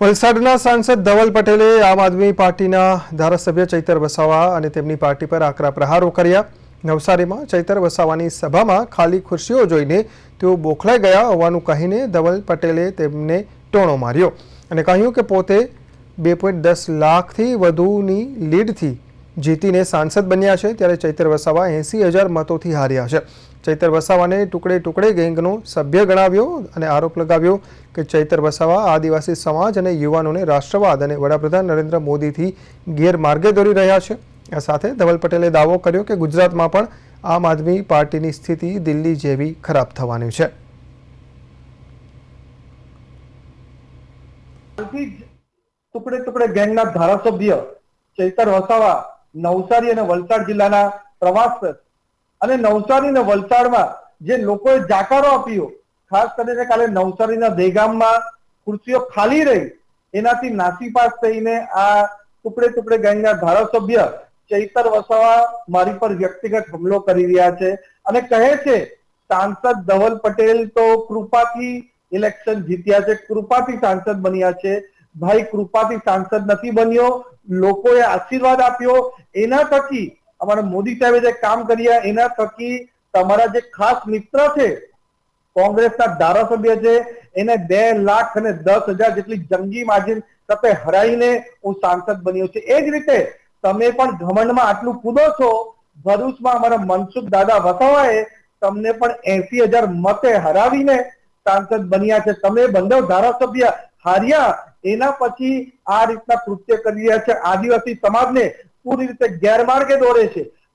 વલસાડના સાંસદ ધવલ પટેલે આમ આદમી પાર્ટીના ધારાસભ્ય ચૈતર વસાવા અને તેમની પાર્ટી પર આકરા પ્રહારો કર્યા. નવસારીમાં ચૈતર વસાવાની સભામાં ખાલી ખુરશીઓ જોઈને તેઓ બોખલાઈ ગયા હોવાનું કહીને ધવલ પટેલે તેમને ટોણો માર્યો અને કહ્યું કે પોતે બે પોઈન્ટ દસ લાખથી વધુની લીડથી જીતીને સાંસદ બન્યા છે ત્યારે ચૈતર વસાવા એંસી હજાર મતોથી હાર્યા છે. ચૈતર વસાવાને ટુકડે ટુકડે ગેંગનો સભ્ય ગણાવ્યો અને આરોપ લગાવ્યો કે ચૈતર વસાવા આદિવાસી સમાજ અને યુવાનોને રાષ્ટ્રવાદ અને વડાપ્રધાન નરેન્દ્ર મોદીથી ગેરમાર્ગે દોરી રહ્યા છે. આ સાથે ધવલ પટેલે દાવો કર્યો કે ગુજરાતમાં પણ આમ આદમી પાર્ટીની સ્થિતિ દિલ્હી જેવી ખરાબ થવાની છે. ટુકડે ટુકડે ગેંગના ધારાસભ્ય ચૈતર વસાવા નવસારી અને વલસાડ જિલ્લાના પ્રવાસ પર અને નવસારી અને વલસાડમાં જે લોકોએ જાકારો આપ્યો, ખાસ કરીને કાલે નવસારીના દેગામમાં ખુરશીઓ ખાલી રહી, એનાથી નાસીપાસ થઈને આ ટુકડે ટુકડે ગેંગના ધારાસભ્ય ચૈતર વસાવા મારી પર વ્યક્તિગત હુમલો કરી રહ્યા છે અને કહે છે, સાંસદ ધવલ પટેલ તો કૃપાથી ઇલેક્શન જીત્યા છે, કૃપાથી સાંસદ બન્યા છે. ભાઈ, કૃપાથી સાંસદ નથી બન્યો લોકોએ આશીર્વાદ આપ્યો. એના થકી અમારા મોદી સાહેબે જે કામ કર્યા, એના થકી તમારા જે ખાસ મિત્ર છે, કોંગ્રેસના ધારાસભ્ય છે, એને બે લાખ અને દસ હજાર જેટલી જંગી માર્જિન સાથે હરાઈને હું સાંસદ બન્યો છે. એ જ રીતે તમે પણ ઘમંડમાં આટલું કૂદો છો, ભરૂચમાં અમારા મનસુખ દાદા વસાવાએ તમને પણ એસી હજાર મતે હરાવીને સાંસદ બન્યા છે. તમે બંને ધારાસભ્ય હાર્યા. એના પછી આ રીતના કૃત્ય કરી રહ્યા છે. આદિવાસી સમાજને પૂરી રીતે ગેરમાર્ગે દોરે છે.